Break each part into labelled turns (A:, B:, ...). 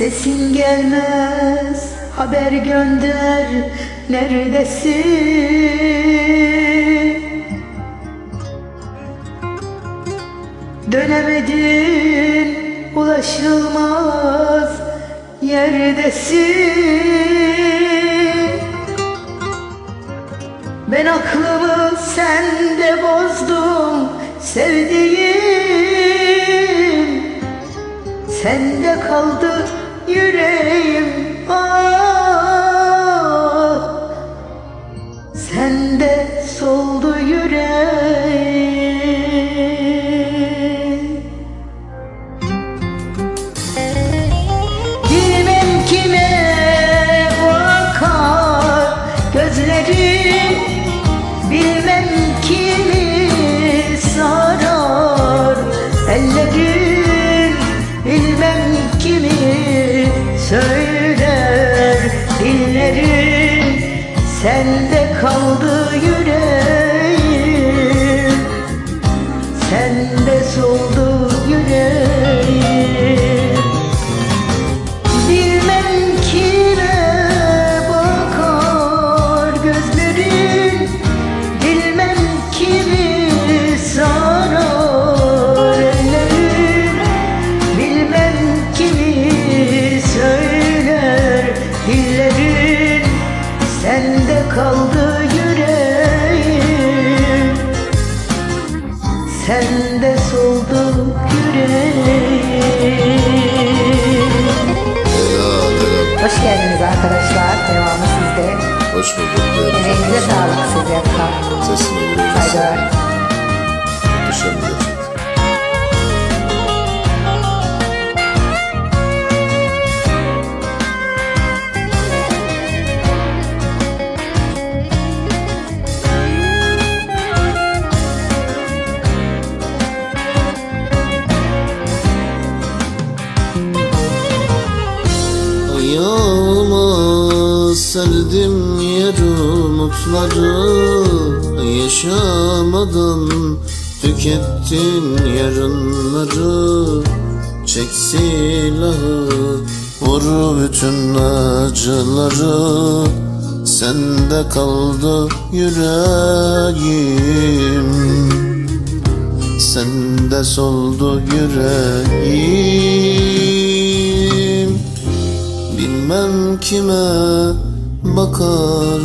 A: Sesin gelmez haber gönder neredesin? Dönemedin ulaşılmaz yerdesin? Ben aklımı sende bozdum sevdiğim. Sende kaldı yüreğim ah Sende soldu yüreğim. Bilmem kime bakar gözlerim Bilmem kimi sarar Sende kaldı yüreğim. Sende soldu
B: Sesini
A: Saygılar.
B: sağlık. Muhteşem bir
C: umutları Yaşamadan tükettin yarınları Çek silahı vur bütün acıları. Sende kaldı yüreğim Sende soldu yüreğim. Bilmem kime bakar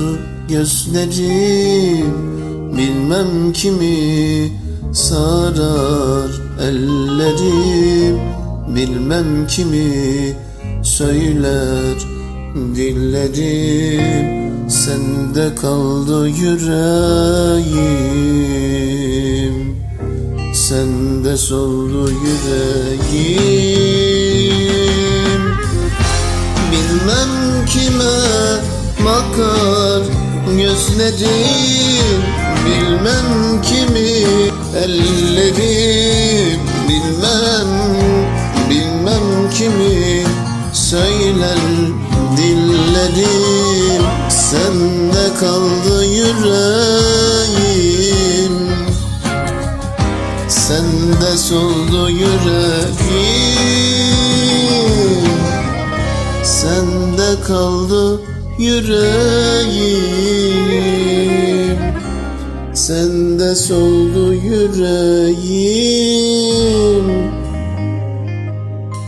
C: gözlerim Bilmem kimi sarar ellerim. Bilmem kimi söyler dillerim. Sende kaldı yüreğim. Sende soldu yüreğim gözlerim Bilmem kimi ellerim Bilmem, bilmem kimi söyler dillerim Sende kaldı yüreğim. Sende soldu yüreğim Sende kaldı yüreğim. Sende soldu yüreğim